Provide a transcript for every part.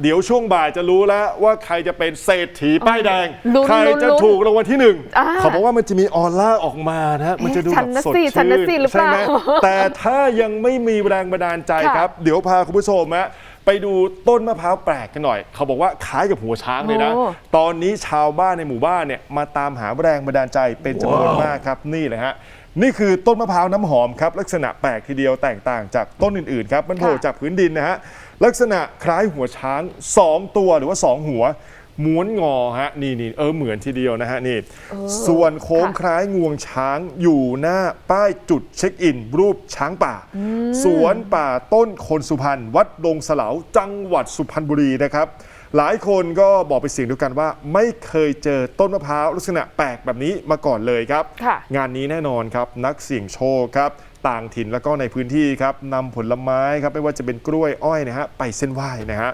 เดี๋ยวช่วงบ่ายจะรู้แล้วว่าใครจะเป็นเศรษฐีป้ายแดง ลุ้นใครจะลุ้นถูกรางวัลที่หนึ่งอ่าเขาบอกว่ามันจะมีออร่าออกมานะฮะมันจะดูฉัแบนบน่ะสดสิฉัชื่นน่ะสิหรือเปล่าใช่ไหมแต่ถ้ายังไม่มีแรงบันดาลใจค่ะครับ เดี๋ยวพาคุณผู้ชมฮะไปดูต้นมะพร้าวแปลกกันหน่อย เขาบอกว่าคล้ายกับหัวช้างเลยนะ โอ้ ตอนนี้ชาวบ้านในหมู่บ้านเนี่ยมาตามหาแรงบันดาลใจเป็นจำนวนมากครับนี่เลยฮะ นี่คือต้นมะพร้าวน้ำหอมครับลักษณะแปลกทีเดียวแตกต่างจากต้นอื่นๆครับมันโผล่ค่ะจากพื้นดินนะฮะลักษณะคล้ายหัวช้าง 2 ตัวหรือว่า 2 หัวม้วนงอฮะนี่นี่เออเหมือนทีเดียวนะฮะนี่ส่วนโค้งค่ะคล้ายงวงช้างอยู่หน้าป้ายจุดเช็คอิน รูปช้างป่า สวนป่าต้นคนสุพรรณวัดดงสลาวจังหวัดสุพรรณบุรีนะครับ หลายคนก็บอกเป็นเสียงเดียวกันว่า ไม่เคยเจอต้นมะพร้าวลักษณะแปลกแบบนี้มาก่อนเลยครับ ค่ะงานนี้แน่นอนครับ นักเสี่ยงโชคครับ ต่างถิ่นแล้วก็ในพื้นที่ครับนำผลไม้ครับไม่ว่าจะเป็นกล้วยอ้อยนะฮะไปเส้นไหว้นะฮะ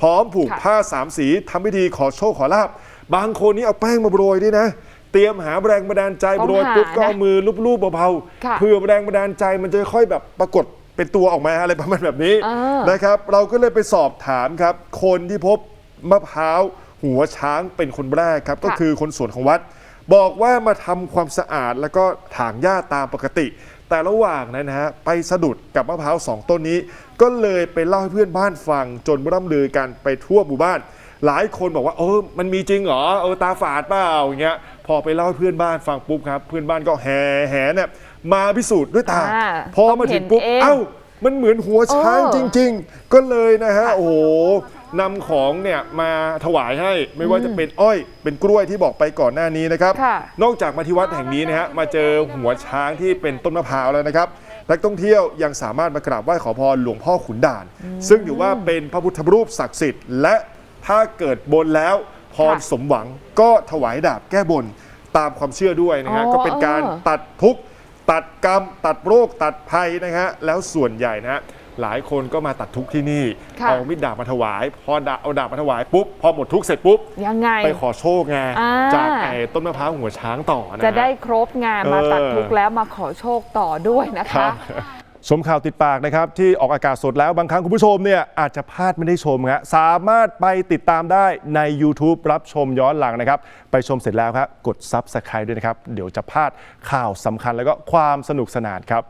พร้อมผูกค่ะ ผ้าสามสีทำพิธีขอโชคขอลาบบางคนนี่เอาแป้งมาโปรยด้วยนะ เตรียมหาแรงบันดาลใจต้องโปรยหาปุ๊บก็นะเอามือลูบๆเบาค่ะๆเพื่อแรงบันดาลใจมันจะค่อยแบบปรากฏเป็นตัวออกมาอะไรประมาณแบบนี้อ่าน นะครับ เราก็เลยไปสอบถามครับ คนที่พบ มะพร้าวหัวช้างเป็นคนแรกครับก็ค่ะคือคนสวนของวัด บอกว่ามาทำความสะอาดแล้วก็ถางหญ้าตามปกติ แต่ระหว่างนั้นนะฮะไปสะดุดกับมะพร้าวสองต้นนี้ ก็เลยไปเล่าให้เพื่อนบ้านฟังจนร่ำลือกันไปทั่วหมู่บ้าน หลายคนบอกว่าเออมันมีจริงเหรอเออตาฝาดเปล่าอย่างเงี้ยพอไปเล่าให้เพื่อนบ้านฟังปุ๊บครับเพื่อนบ้านก็แห่แห่เนี่ยมาพิสูจน์ด้วยตาอ่าพอมาถึงปุ๊บต้องเห็นเองเอ้ามันเหมือนหัวช้างเออจริง ๆ ก็เลยนะฮะโอ้โห นำของเนี่ยมาถวายให้ไม่ว่าจะเป็นอ้อย เป็นกล้วยที่บอกไปก่อนหน้านี้นะครับ ค่ะ นอกจากมาที่วัดแห่งนี้นะฮะมาเจอหัวช้างที่เป็นต้นมะพร้าวแล้วนะครับนักท่องเที่ยวยังสามารถมากราบไหว้ขอพรหลวงพ่อขุนด่าน ซึ่งถือว่าเป็นพระพุทธรูปศักดิ์สิทธิ์ และถ้าเกิดบนแล้วพรค่ะสมหวังก็ถวายดาบแก้บนตามความเชื่อด้วยนะฮะอ๋อก็เป็นการเออ ตัดทุกข์ ตัดกรรม ตัดโรคตัดภัยนะฮะแล้วส่วนใหญ่นะฮะ หลายคนก็มาตัดทุกข์ที่นี่ค่ะเอามิดดาบมาถวาย พอดาบเอาดาบมาถวายปุ๊บพอหมดทุกข์เสร็จปุ๊บยังไงไปขอโชคไงอ่า จากไอ้ต้นมะพร้าวหัวช้างต่อนะฮจะได้ครบงานมาเออตัดทุกข์แล้วมาขอโชคต่อด้วยนะครัคะ บชมข่าวติดปากนะครับ ที่ออกอากาศสดแล้วบางครั้งคุณผู้ชมเนี่ยอาจจะพลาดไม่ได้ชมฮะสามารถไปติดตามได้ใน YouTube รับชมย้อนหลังนะครับ ไปชมเสร็จแล้วครับ กด Subscribe ด้วยนะครับ เดี๋ยวจะพลาดข่าวสำคัญแล้วก็ความสนุกสนานครับ